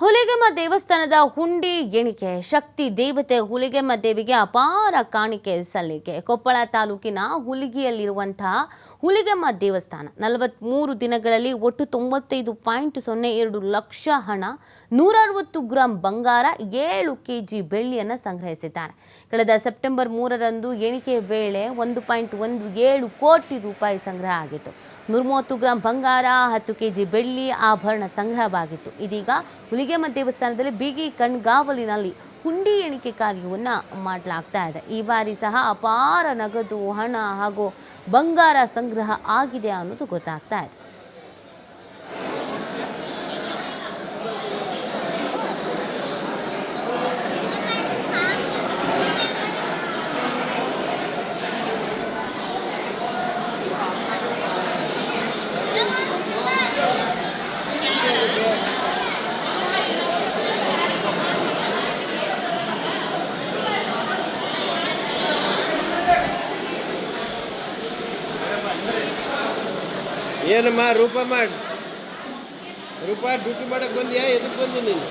ಹುಲಿಗೆಮ್ಮ ದೇವಸ್ಥಾನದ ಹುಂಡಿ ಎಣಿಕೆ, ಶಕ್ತಿ ದೇವತೆ ಹುಲಿಗೆಮ್ಮ ದೇವಿಗೆ ಅಪಾರ ಕಾಣಿಕೆ ಸಲ್ಲಿಕೆ. ಕೊಪ್ಪಳ ತಾಲೂಕಿನ ಹುಲಿಗಿಯಲ್ಲಿರುವಂತಹ ಹುಲಿಗೆಮ್ಮ ದೇವಸ್ಥಾನ ನಲವತ್ತ್ಮೂರು ದಿನಗಳಲ್ಲಿ ಒಟ್ಟು ತೊಂಬತ್ತೈದು ಪಾಯಿಂಟ್ ಸೊನ್ನೆ ಎರಡು ಲಕ್ಷ ಹಣ, ನೂರ ಅರವತ್ತು ಗ್ರಾಂ ಬಂಗಾರ, ಏಳು ಕೆ ಜಿ ಬೆಳ್ಳಿಯನ್ನು ಸಂಗ್ರಹಿಸಿದ್ದಾರೆ. ಕಳೆದ ಸೆಪ್ಟೆಂಬರ್ ಮೂರರಂದು ಎಣಿಕೆ ವೇಳೆ ಒಂದು ಪಾಯಿಂಟ್ ಒಂದು ಏಳು ಕೋಟಿ ರೂಪಾಯಿ ಸಂಗ್ರಹ ಆಗಿತ್ತು. ನೂರ ಮೂವತ್ತು ಗ್ರಾಂ ಬಂಗಾರ, ಹತ್ತು ಕೆ ಜಿ ಬೆಳ್ಳಿ ಆಭರಣ ಸಂಗ್ರಹವಾಗಿತ್ತು. ಇದೀಗ ಹುಲಿಗೆಮ್ಮ ದೇವಸ್ಥಾನದಲ್ಲಿ ಬಿಗಿ ಕಣ್ಗಾವಲಿನಲ್ಲಿ ಹುಂಡಿ ಎಣಿಕೆ ಕಾರ್ಯವನ್ನು ಮಾಡಲಾಗ್ತಾ ಇದೆ. ಈ ಬಾರಿ ಸಹ ಅಪಾರ ನಗದು ಹಣ ಹಾಗೂ ಬಂಗಾರ ಸಂಗ್ರಹ ಆಗಿದೆ ಅನ್ನೋದು ಗೊತ್ತಾಗ್ತಾ ಇದೆ. ಏನಮ್ಮ ರೂಪ ಮಾಡಿ. ರೂಪ ಡ್ಯೂಟಿ ಮಾಡಕ್ ಬಂದ್ಯಾ? ಎದಕ್ ಬಂದಿ ನೀನು?